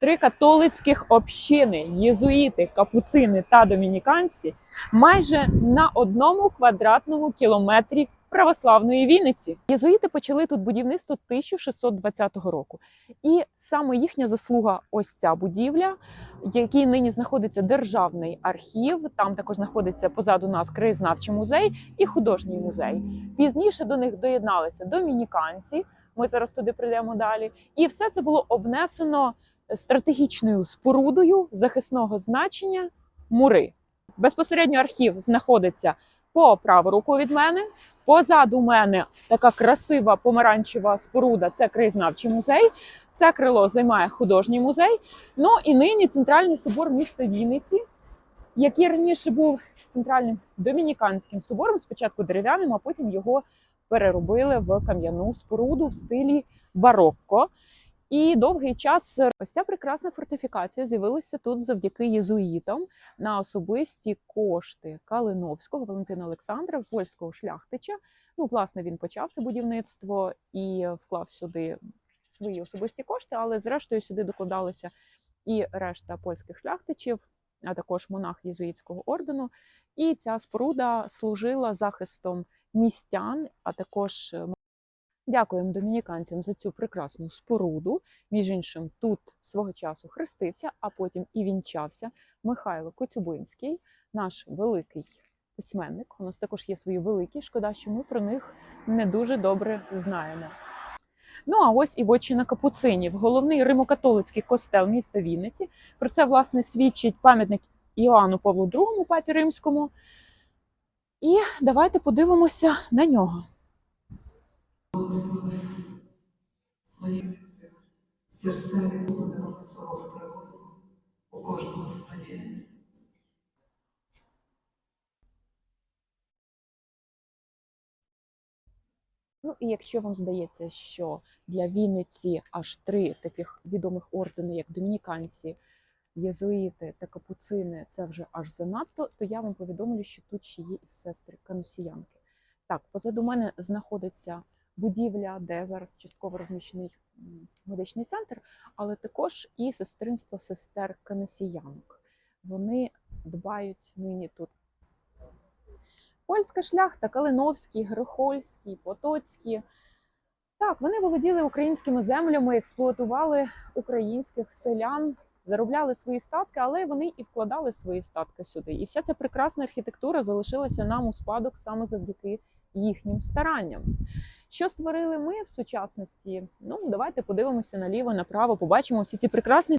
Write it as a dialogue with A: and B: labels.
A: Три католицьких общини єзуїти, капуцини та домініканці майже на одному квадратному кілометрі православної Вінниці. Єзуїти почали тут будівництво 1620 року. І саме їхня заслуга ось ця будівля, якій нині знаходиться державний архів. Там також знаходиться позаду нас краєзнавчий музей і художній музей. Пізніше до них доєдналися домініканці. Ми зараз туди прийдемо далі. І все це було обнесено стратегічною спорудою захисного значення мури. Безпосередньо архів знаходиться по праву руку від мене. Позаду мене така красива помаранчева споруда це краєзнавчий музей. Це крило займає художній музей. Ну і нині центральний собор міста Вінниці, який раніше був центральним домініканським собором, спочатку дерев'яним, а потім його переробили в кам'яну споруду в стилі барокко. І довгий час ось ця прекрасна фортифікація з'явилася тут завдяки єзуїтам на особисті кошти Калиновського Валентина Олександра, польського шляхтича. Ну, власне, він почав це будівництво і вклав сюди свої особисті кошти, але зрештою сюди докладалися і решта польських шляхтичів, а також монах єзуїтського ордену. І ця споруда служила захистом містян, а також Дякуємо домініканцям за цю прекрасну споруду. Між іншим, тут свого часу хрестився, а потім і вінчався Михайло Коцюбинський, наш великий письменник. У нас також є свої великі. Шкода, що ми про них не дуже добре знаємо. Ну а ось і вотчина капуцинів, головний римокатолицький костел міста Вінниці. Про це власне свідчить пам'ятник Іоанну Павлу II, папі римському. І давайте подивимося на нього.
B: Своїм серцем будемо свого потребуємо, у кожного своє.
A: Ну і якщо вам здається, що для Вінниці аж три таких відомих ордени, як домініканці, єзуїти та капуцини, це вже аж занадто, то я вам повідомлю, що тут ще є і сестри канусіянки. Так, позаду мене знаходиться будівля, де зараз частково розміщений медичний центр, але також і сестринство сестер канусіянок. Вони дбають нині тут Польська шляхта, Калиновський, Грохольський, Потоцький. Так, вони володіли українськими землями, експлуатували українських селян, заробляли свої статки, але вони і вкладали свої статки сюди. І вся ця прекрасна архітектура залишилася нам у спадок саме завдяки їхнім старанням. Що створили ми в сучасності? Ну, давайте подивимося наліво, направо, побачимо всі ці прекрасні